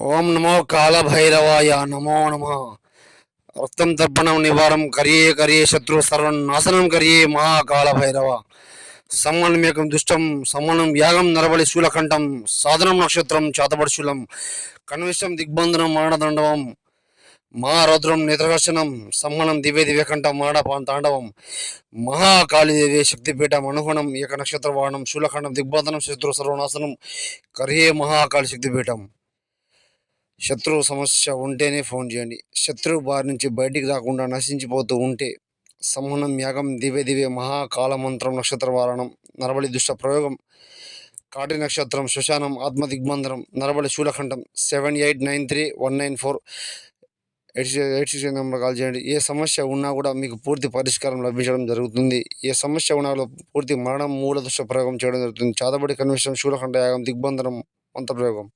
ఓం నమో కాళభైరవాయ నమో నమ. రక్తం తర్పణం నివారం కరియే కరియే శత్రు సర్వం నాశనం కరియే మహాకాళభైరవ సమ్మన్మేకం దుష్టం సమ్మనం యాగం నరబలి శూలకంఠం సాధనం నక్షత్రం చాతపడుశూలం కన్విష్టం దిగ్బంధనం మానదండవం మహారౌద్రం నేత్రకర్షణం సమ్మనం దివ్య దివ్యకంఠం మాడ తాండవం మహాకాళీదేవి శక్తిపీఠం అనుగుణం ఏక నక్షత్ర వాహనం శూలఖండం దిగ్బంధనం శత్రు సర్వనాశనం కరియే మహాకాళి శక్తిపీఠం. శత్రువు సమస్య ఉంటేనే ఫోన్ చేయండి. శత్రువు బారి నుంచి బయటికి రాకుండా నశించిపోతూ ఉంటే సంహనం యాగం దివ్య దివ్య మహాకాలమంత్రం నక్షత్ర వారణం నరబలి దుష్ట ప్రయోగం కాటి నక్షత్రం శ్మశానం ఆత్మ దిగ్బంధనం నరబలి శూలఖండం seven eight nine three one nine four eight eight six number call చేయండి. ఏ సమస్య ఉన్నా కూడా మీకు పూర్తి పరిష్కారం లభించడం జరుగుతుంది. ఏ సమస్య ఉన్నా కూడా పూర్తి మరణం మూల దుష్ట ప్రయోగం చేయడం జరుగుతుంది. చాదబడి కన్విషన్ శూలఖండ యాగం దిగ్బంధనం మంత్రప్రయోగం